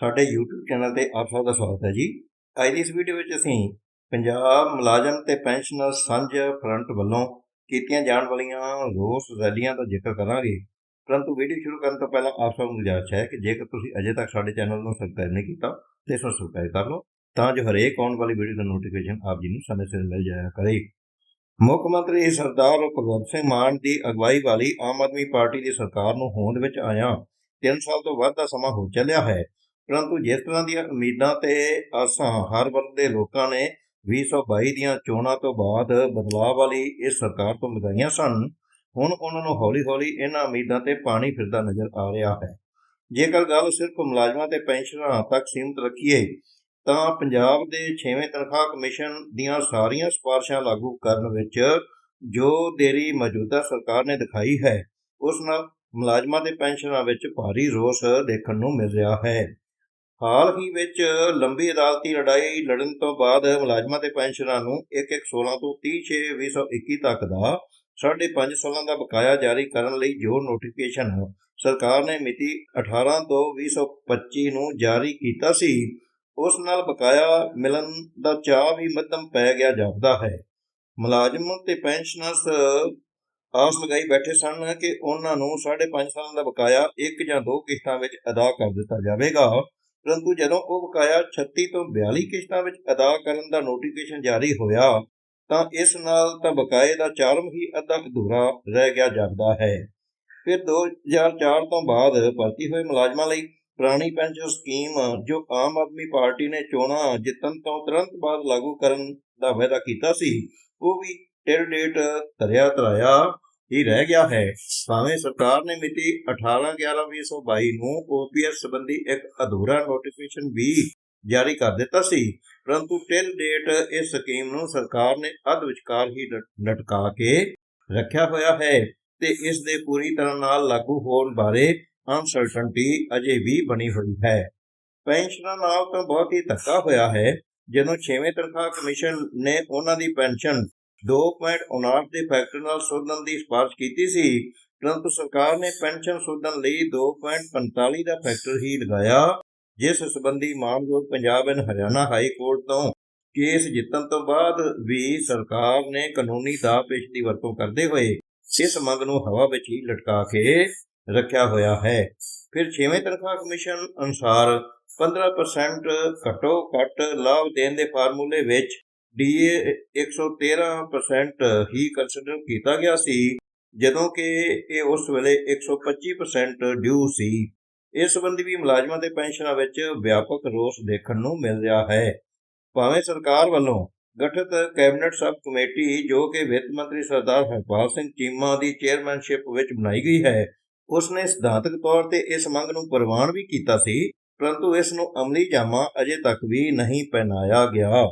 ਸਾਡੇ YouTube channel ਤੇ ਆਪ ਸਭ ਦਾ ਸਵਾਗਤ ਹੈ ਜੀ। ਅੱਜ ਦੀ ਇਸ ਵੀਡੀਓ ਵਿੱਚ ਅਸੀਂ ਪੰਜਾਬ ਮੁਲਾਜ਼ਮ ਤੇ ਪੈਨਸ਼ਨਰ ਸੰਘ ਫਰੰਟ ਵੱਲੋਂ ਕੀਤੀਆਂ ਜਾਣ ਵਾਲੀਆਂ ਰੋਸ ਰੈਲੀਆਂ ਦਾ ਜ਼ਿਕਰ ਕਰਾਂਗੇ। ਪਰੰਤੂ ਵੀਡੀਓ ਸ਼ੁਰੂ ਕਰਨ ਤੋਂ ਪਹਿਲਾਂ ਆਪ ਸਭ ਨੂੰ ਗੁਜ਼ਾਰਿਸ਼ ਹੈ ਕਿ ਜੇਕਰ ਤੁਸੀਂ ਅਜੇ ਤੱਕ ਸਾਡੇ ਚੈਨਲ ਨੂੰ ਸਬਸਕ੍ਰਾਈਬ ਨਹੀਂ ਕੀਤਾ, ਤੇ ਇਸ ਨੂੰ ਸਬਸਕ੍ਰਾਈਬ ਕਰ ਲਓ, ਤਾਂ ਜੋ ਹਰੇਕ ਆਉਣ ਵਾਲੀ ਵੀਡੀਓ ਦਾ ਨੋਟੀਫਿਕੇਸ਼ਨ ਆਪ ਜੀ ਨੂੰ ਸਮੇਂ ਸਿਰ ਮਿਲ ਜਾਇਆ ਕਰੇ। ਮੁੱਖ ਮੰਤਰੀ ਸਰਦਾਰ ਭਗਵੰਤ ਸਿੰਘ ਮਾਨ ਦੀ ਅਗਵਾਈ ਵਾਲੀ ਆਮ ਆਦਮੀ ਪਾਰਟੀ ਦੀ ਸਰਕਾਰ ਨੂੰ ਹੋਂਦ ਵਿੱਚ ਆਇਆ 3 ਸਾਲ ਤੋਂ ਵੱਧ ਦਾ ਸਮਾਂ ਹੋ ਚੱਲਿਆ ਹੈ। ਪਰੰਤੂ ਜਿਸ ਤਰ੍ਹਾਂ ਦੀਆਂ ਉਮੀਦਾਂ ਤੇ ਆਸਾਂ ਹਰ ਵਰਗ ਦੇ ਲੋਕਾਂ ਨੇ 2022 ਦੀਆਂ ਚੋਣਾਂ ਤੋਂ ਬਾਅਦ ਬਦਲਾਅ ਵਾਲੀ ਇਸ ਸਰਕਾਰ ਤੋਂ ਲਗਾਈਆਂ ਸਨ, ਹੁਣ ਉਹਨਾਂ ਨੂੰ ਹੌਲੀ-ਹੌਲੀ ਇਹਨਾਂ ਉਮੀਦਾਂ ਤੇ ਪਾਣੀ ਫਿਰਦਾ ਨਜ਼ਰ ਆ ਰਿਹਾ ਹੈ। ਜੇਕਰ ਗੱਲ ਸਿਰਫ ਮੁਲਾਜ਼ਮਾਂ ਤੇ ਪੈਨਸ਼ਨਰਾਂ ਤੱਕ ਸੀਮਤ ਰੱਖੀਏ, ਤਾਂ ਪੰਜਾਬ ਦੇ 6ਵੇਂ ਤਨਖਾਹ ਕਮਿਸ਼ਨ ਦੀਆਂ ਸਾਰੀਆਂ ਸਿਫਾਰਸ਼ਾਂ ਲਾਗੂ ਕਰਨ ਵਿੱਚ ਜੋ ਦੇਰੀ ਮੌਜੂਦਾ ਸਰਕਾਰ ਨੇ ਦਿਖਾਈ ਹੈ, ਉਸ ਨਾਲ ਮੁਲਾਜ਼ਮਾਂ ਤੇ ਪੈਨਸ਼ਨਰਾਂ ਵਿੱਚ ਭਾਰੀ ਰੋਸ ਦੇਖਣ ਨੂੰ ਮਿਲ ਰਿਹਾ ਹੈ। ਹਾਲ ਹੀ ਵਿੱਚ ਲੰਬੀ ਅਦਾਲਤੀ ਲੜਾਈ ਲੜਨ ਤੋਂ ਬਾਅਦ ਮੁਲਾਜ਼ਮਾਂ ਤੇ ਪੈਨਸ਼ਨਰਾਂ ਨੂੰ 1-1-16 ਤੋਂ 30-6-2021 ਤੱਕ ਦਾ 5.5 ਸਾਲਾਂ ਦਾ ਬਕਾਇਆ ਜਾਰੀ ਕਰਨ ਲਈ ਜੋ ਨੋਟੀਫਿਕੇਸ਼ਨ ਸਰਕਾਰ ਨੇ ਮਿਤੀ 18 ਤੋਂ 2025 ਨੂੰ ਜਾਰੀ ਕੀਤਾ ਸੀ, ਉਸ ਨਾਲ ਬਕਾਇਆ ਮਿਲਣ ਦਾ ਚਾਹ ਵੀ ਮੱਧਮ ਪੈ ਗਿਆ ਜਾਪਦਾ ਹੈ। ਮੁਲਾਜ਼ਮ ਤੇ ਪੈਨਸ਼ਨਰਸ ਆਸ ਲਗਾਈ ਬੈਠੇ ਸਨ ਕਿ ਉਹਨਾਂ ਨੂੰ 5.5 ਸਾਲਾਂ ਦਾ ਬਕਾਇਆ ਇੱਕ ਜਾਂ ਦੋ ਕਿਸ਼ਤਾਂ ਵਿੱਚ ਅਦਾ ਕਰ ਦਿੱਤਾ ਜਾਵੇਗਾ। ਪਰੰਤੂ ਜਦੋਂ ਉਹ ਬਕਾਇਆ 36 ਤੋਂ 42 ਕਿਸ਼ਤਾਂ ਵਿੱਚ ਅਦਾ ਕਰਨ ਦਾ ਨੋਟੀਫਿਕੇਸ਼ਨ ਜਾਰੀ ਹੋਇਆ, ਤਾਂ ਇਸ ਨਾਲ ਤਾਂ ਬਕਾਏ ਦਾ ਚਾਰਮ ਹੀ ਅੱਧਾ ਅਧੂਰਾ ਰਹਿ ਗਿਆ ਜਾਪਦਾ ਹੈ। ਫਿਰ 2004 ਤੋਂ ਬਾਅਦ ਭਰਤੀ ਹੋਏ ਮੁਲਾਜ਼ਮਾਂ ਲਈ ਪੁਰਾਣੀ ਪੈਨਸ਼ਨ ਸਕੀਮ ਜੋ ਆਮ ਆਦਮੀ ਪਾਰਟੀ ਨੇ ਚੋਣਾਂ ਜਿੱਤਣ ਤੋਂ ਤੁਰੰਤ ਬਾਅਦ ਲਾਗੂ ਕਰਨ ਦਾ ਵਾਅਦਾ ਕੀਤਾ ਸੀ, ਉਹ ਵੀ ਟਿਲ ਡੇਟ ਧਰਿਆ ਧਰਾਇਆ ਹੀ ਰਹਿ ਗਿਆ ਹੈ। ਭਾਵੇਂ ਸਰਕਾਰ ਨੇ ਮਿਤੀ 18/11/2022 ਨੂੰ ਓਪੀਐਸ ਸੰਬੰਧੀ ਇੱਕ ਅਧੂਰਾ ਨੋਟੀਫਿਕੇਸ਼ਨ ਵੀ ਜਾਰੀ ਕਰ ਦਿੱਤਾ ਸੀ, ਪਰੰਤੂ ਟਿਲ ਡੇਟ ਇਸ ਸਕੀਮ ਨੂੰ ਸਰਕਾਰ ਨੇ ਅੱਧ ਵਿਚਕਾਰ ਹੀ ਲਟਕਾ ਕੇ ਰੱਖਿਆ ਹੋਇਆ ਹੈ ਤੇ ਇਸ ਦੇ ਪੂਰੀ ਤਰ੍ਹਾਂ ਨਾਲ ਲਾਗੂ ਹੋਣ ਬਾਰੇ ਅਨਸਰਟਨਟੀ ਅਜੇ ਵੀ ਬਣੀ ਹੋਈ ਹੈ। ਪੈਨਸ਼ਨਾਂ ਨਾਲ ਤਾਂ ਬਹੁਤ ਹੀ ਧੱਕਾ ਹੋਇਆ ਹੈ ਜਦੋਂ 6ਵੇਂ ਤਨਖਾਹ ਕਮਿਸ਼ਨ ਨੇ ਉਹਨਾਂ ਦੀ ਪੈਨਸ਼ਨ 2.59 ਦੇ ਫੈਕਟਰ ਨਾਲ ਸੋਧਣ ਦੀ ਸਿਫਾਰਸ਼ ਕੀਤੀ ਸੀ। ਪਰੰਤੂ ਸਰਕਾਰ ਨੇ ਪੈਨਸ਼ਨ ਸੋਧਣ ਲਈ 2.45 ਦਾ ਫੈਕਟਰ ਹੀ ਲਗਾਇਆ, ਜਿਸ ਸੰਬੰਧੀ ਮਾਨਯੋਗ Punjab and Haryana High Court ਤੋਂ ਕੇਸ ਜਿੱਤਣ ਤੋਂ ਬਾਅਦ ਵੀ ਸਰਕਾਰ ਨੇ ਕਾਨੂੰਨੀ ਦਾਅਪੇਚ ਦੀ ਵਰਤੋਂ ਕਰਦੇ ਹੋਏ ਇਸ ਮੰਗ ਨੂੰ ਹਵਾ ਵਿੱਚ ਹੀ ਲਟਕਾ ਕੇ ਰੱਖਿਆ ਹੋਇਆ ਹੈ। ਫਿਰ 6ਵੇਂ ਤਨਖਾਹ ਕਮਿਸ਼ਨ ਅਨੁਸਾਰ 15% ਘੱਟੋ ਘੱਟ ਲਾਭ ਦੇਣ ਦੇ ਫਾਰਮੂਲੇ ਵਿੱਚ ਡੀਏ 113% ਹੀ ਕੰਸੀਡਰ ਕੀਤਾ ਗਿਆ ਸੀ, ਜਦੋਂ ਕਿ ਇਹ ਉਸ ਵੇਲੇ 125% ਡਿਊ ਸੀ। ਇਸ ਸੰਬੰਧੀ ਵੀ ਮੁਲਾਜ਼ਮਾਂ ਦੇ ਪੈਨਸ਼ਨਾਂ ਵਿੱਚ ਵਿਆਪਕ ਰੋਸ ਦੇਖਣ ਨੂੰ ਮਿਲ ਰਿਹਾ ਹੈ। ਭਾਵੇਂ ਸਰਕਾਰ ਵੱਲੋਂ ਗਠਿਤ ਕੈਬਨਿਟ ਸਬ ਕਮੇਟੀ ਜੋ ਕਿ ਵਿੱਤ ਮੰਤਰੀ ਸਰਦਾਰ ਹਰਪਾਲ ਸਿੰਘ ਚੀਮਾ ਦੀ ਚੇਅਰਮੈਨਸ਼ਿਪ ਵਿੱਚ ਬਣਾਈ ਗਈ ਹੈ ਉਸ ਨੇ ਸਿਧਾਂਤਕ ਤੌਰ ਤੇ ਇਸ ਮੰਗ ਨੂੰ ਪ੍ਰਵਾਨ ਵੀ ਕੀਤਾ ਸੀ, ਪਰੰਤੂ ਇਸ ਨੂੰ ਅਮਲੀ ਜਾਮਾ ਅਜੇ ਤੱਕ ਵੀ ਨਹੀਂ ਪਹਿਨਾਇਆ ਗਿਆ।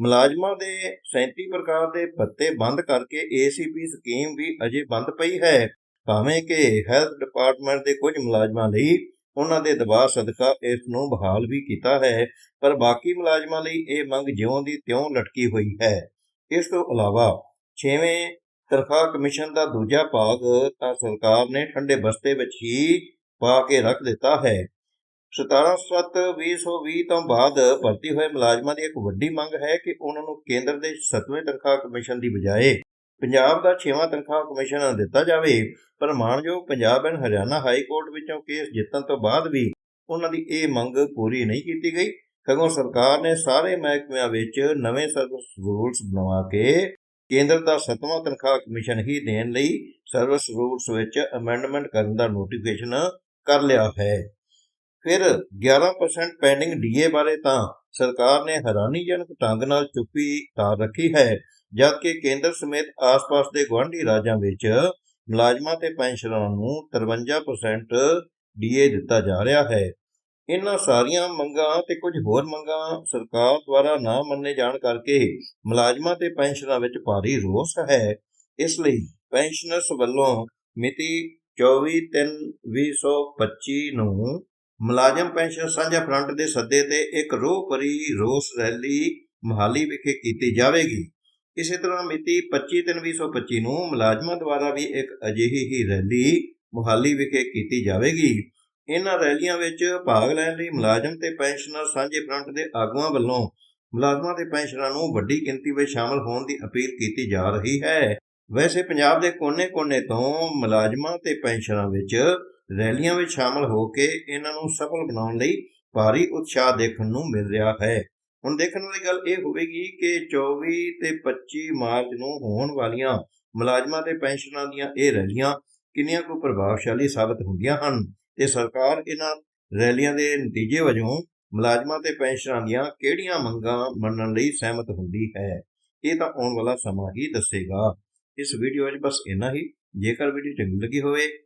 ਮੁਲਾਜ਼ਮਾਂ ਦੇ 37 ਪ੍ਰਕਾਰ ਦੇ ਪੱਤੇ ਬੰਦ ਕਰਕੇ ਏਸੀਪੀ ਸਕੀਮ ਵੀ ਅਜੇ ਬੰਦ ਪਈ ਹੈ। ਭਾਵੇਂ ਕਿ ਹੈਲਥ ਡਿਪਾਰਟਮੈਂਟ ਦੇ ਕੁਝ ਮੁਲਾਜ਼ਮਾਂ ਲਈ ਉਹਨਾਂ ਦੇ ਦਬਾਅ ਸਦਕਾ ਇਸ ਨੂੰ ਬਹਾਲ ਵੀ ਕੀਤਾ ਹੈ, ਪਰ ਬਾਕੀ ਮੁਲਾਜ਼ਮਾਂ ਲਈ ਇਹ ਮੰਗ ਜਿਉਂ ਦੀ ਤਿਉਂ ਲਟਕੀ ਹੋਈ ਹੈ। ਇਸ ਤੋਂ ਇਲਾਵਾ 6ਵੇਂ ਤਨਖਾਹ ਕਮਿਸ਼ਨ ਦਾ ਦੂਜਾ ਭਾਗ ਤਾਂ ਸਰਕਾਰ ਨੇ ਠੰਡੇ ਬਸਤੇ ਵਿੱਚ ਹੀ ਪਾ ਕੇ ਰੱਖ ਦਿੱਤਾ ਹੈ। 17/7/2020 ਤੋਂ ਬਾਅਦ ਭਰਤੀ ਹੋਏ ਮੁਲਾਜ਼ਮਾਂ ਦੀ ਇੱਕ ਵੱਡੀ ਮੰਗ ਹੈ ਕਿ ਉਹਨਾਂ ਨੂੰ ਕੇਂਦਰ ਦੇ 7ਵੇਂ ਤਨਖਾਹ ਕਮਿਸ਼ਨ ਦੀ ਬਜਾਏ ਪੰਜਾਬ ਦਾ 6ਵਾਂ ਤਨਖਾਹ ਕਮਿਸ਼ਨ ਦਿੱਤਾ ਜਾਵੇ। ਪਰ ਮਾਣਯੋਗ Punjab and Haryana High Court ਵਿੱਚੋਂ ਕੇਸ ਜਿੱਤਣ ਤੋਂ ਬਾਅਦ ਵੀ ਉਹਨਾਂ ਦੀ ਇਹ ਮੰਗ ਪੂਰੀ ਨਹੀਂ ਕੀਤੀ ਗਈ। ਸਗੋਂ ਸਰਕਾਰ ਨੇ ਸਾਰੇ ਮਹਿਕਮਿਆਂ ਵਿੱਚ ਨਵੇਂ ਸਰਵਿਸ ਰੂਲਸ ਬਣਵਾ ਕੇ ਕੇਂਦਰ ਦਾ 7ਵਾਂ ਤਨਖਾਹ ਕਮਿਸ਼ਨ ਹੀ ਦੇਣ ਲਈ ਸਰਵਿਸ ਰੂਲਸ ਵਿੱਚ ਅਮੈਂਡਮੈਂਟ ਕਰਨ ਦਾ ਨੋਟੀਫਿਕੇਸ਼ਨ ਕਰ ਲਿਆ ਹੈ। ਫਿਰ 11% ਪੈਂਡਿੰਗ ਡੀਏ ਬਾਰੇ ਤਾਂ ਸਰਕਾਰ ਨੇ ਹੈਰਾਨੀਜਨਕ ਢੰਗ ਨਾਲ ਚੁੱਪੀ ਤਾਰ ਰੱਖੀ ਹੈ, ਜਦਕਿ ਕੇਂਦਰ ਸਮੇਤ ਆਸ-ਪਾਸ ਦੇ ਗੁਆਂਢੀ ਰਾਜਾਂ ਵਿੱਚ ਮੁਲਾਜ਼ਮਾਂ ਤੇ ਪੈਨਸ਼ਨਰਾਂ ਨੂੰ 53% ਡੀਏ ਦਿੱਤਾ ਜਾ ਰਿਹਾ ਹੈ। ਇਹਨਾਂ ਸਾਰੀਆਂ ਮੰਗਾਂ ਤੇ ਕੁਝ ਹੋਰ ਮੰਗਾਂ ਸਰਕਾਰ ਦੁਆਰਾ ਨਾ ਮੰਨੇ ਜਾਣ ਕਰਕੇ ਮੁਲਾਜ਼ਮਾਂ ਤੇ ਪੈਨਸ਼ਨਰਾਂ ਵਿੱਚ ਭਾਰੀ ਰੋਸ ਹੈ। ਇਸ ਲਈ ਪੈਨਸ਼ਨਰਸ ਵੱਲੋਂ ਮਿਤੀ 24/3/2025 ਨੂੰ ਮੁਲਾਜ਼ਮ ਪੈਨਸ਼ਨ ਸਾਂਝਾ ਫਰੰਟ ਦੇ ਸੱਦੇ ਤੇ ਇੱਕ ਰੋਹ ਭਰੀ ਰੋਸ ਰੈਲੀ ਮਹਾਲੀ ਵਿਖੇ ਕੀਤੀ ਜਾਵੇਗੀ। ਇਸੇ ਤਰ੍ਹਾਂ ਮਿਤੀ 25/3/2025 ਨੂੰ ਮੁਲਾਜ਼ਮਾਂ ਦੁਆਰਾ ਵੀ ਇੱਕ ਅਜਿਹੀ ਹੀ ਰੈਲੀ ਮੁਹਾਲੀ ਵਿਖੇ ਕੀਤੀ ਜਾਵੇਗੀ। ਇਹਨਾਂ ਰੈਲੀਆਂ ਵਿੱਚ ਭਾਗ ਲੈਣ ਲਈ ਮੁਲਾਜ਼ਮ ਤੇ ਪੈਨਸ਼ਨਰ ਸਾਂਝੇ ਫਰੰਟ ਦੇ ਆਗੂਆਂ ਵੱਲੋਂ ਮੁਲਾਜ਼ਮਾਂ ਤੇ ਪੈਨਸ਼ਨਰਾਂ ਨੂੰ ਵੱਡੀ ਗਿਣਤੀ ਵਿੱਚ ਸ਼ਾਮਲ ਹੋਣ ਦੀ ਅਪੀਲ ਕੀਤੀ ਜਾ ਰਹੀ ਹੈ। ਵੈਸੇ ਪੰਜਾਬ ਦੇ ਕੋਨੇ-ਕੋਨੇ ਤੋਂ ਮੁਲਾਜ਼ਮਾਂ ਤੇ ਪੈਨਸ਼ਨਰਾਂ ਵਿੱਚ ਰੈਲੀਆਂ ਵਿੱਚ ਸ਼ਾਮਲ ਹੋ ਕੇ ਇਹਨਾਂ ਨੂੰ ਸਫਲ ਬਣਾਉਣ ਲਈ ਭਾਰੀ ਉਤਸ਼ਾਹ ਦੇਖਣ ਨੂੰ ਮਿਲ ਰਿਹਾ ਹੈ। ਹੁਣ ਦੇਖਣ ਵਾਲੀ ਗੱਲ ਇਹ ਹੋਵੇਗੀ ਕਿ 24 ਤੇ 25 ਮਾਰਚ ਨੂੰ ਹੋਣ ਵਾਲੀਆਂ ਮੁਲਾਜ਼ਮਾਂ ਤੇ ਪੈਨਸ਼ਨਰਾਂ ਦੀਆਂ ਇਹ ਰੈਲੀਆਂ ਕਿੰਨੀਆਂ ਕੁ ਪ੍ਰਭਾਵਸ਼ਾਲੀ ਸਾਬਤ ਹੁੰਦੀਆਂ ਹਨ ਤੇ ਸਰਕਾਰ ਇਹਨਾਂ ਰੈਲੀਆਂ ਦੇ ਨਤੀਜੇ ਵਜੋਂ ਮੁਲਾਜ਼ਮਾਂ ਤੇ ਪੈਨਸ਼ਨਰਾਂ ਦੀਆਂ ਕਿਹੜੀਆਂ ਮੰਗਾਂ ਮੰਨਣ ਲਈ ਸਹਿਮਤ ਹੁੰਦੀ ਹੈ? ਇਹ ਤਾਂ ਆਉਣ ਵਾਲਾ ਸਮਾਂ ਹੀ ਦੱਸੇਗਾ। ਇਸ ਵੀਡੀਓ ਵਿੱਚ ਬਸ ਇੰਨਾ ਹੀ। ਜੇਕਰ ਵੀਡੀਓ ਚੰਗੀ ਲੱਗੀ ਹੋਵੇ